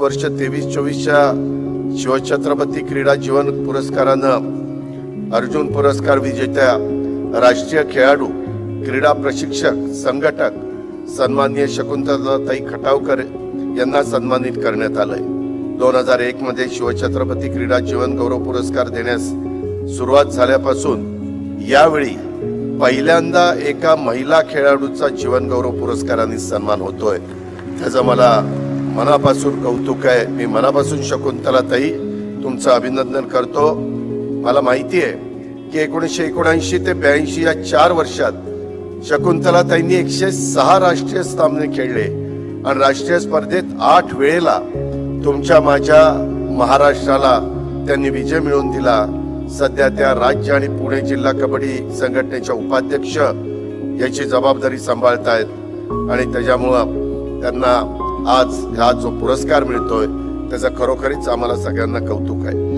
वर्ष तेवीस चोवीसच्या शिवछत्रपती क्रीडा जीवन पुरस्कारानं अर्जुन पुरस्कार विजेत्या राष्ट्रीय खेळाडू क्रीडा प्रशिक्षक संघटक सन्माननीय शकुंतलाताई खटावकर यांना सन्मानित करण्यात आलंय. दोन हजार एक मध्ये शिवछत्रपती क्रीडा जीवन गौरव पुरस्कार देण्यास सुरुवात झाल्यापासून यावेळी पहिल्यांदा एका महिला खेळाडूचा जीवन गौरव पुरस्काराने सन्मान होतोय. त्याचं मला मनापासून कौतुक आहे. मी मनापासून शकुंतलाताई तुमचं अभिनंदन करतो. मला माहिती आहे की एकोणीसशे एकोणऐंशी ते ब्याऐंशी या चार वर्षात शकुंतलाताईंनी एकशे सहा राष्ट्रीय सामने खेळले. आणि राष्ट्रीय स्पर्धेत आठ वेळेला तुमच्या माझ्या महाराष्ट्राला त्यांनी विजय मिळवून दिला. सध्या त्या राज्य आणि पुणे जिल्हा कबड्डी संघटनेच्या उपाध्यक्ष याची जबाबदारी सांभाळतायत. आणि त्याच्यामुळं त्यांना आज हा जो पुरस्कार मिळतोय त्याचं खरोखरीच आम्हाला सगळ्यांना कौतुक आहे.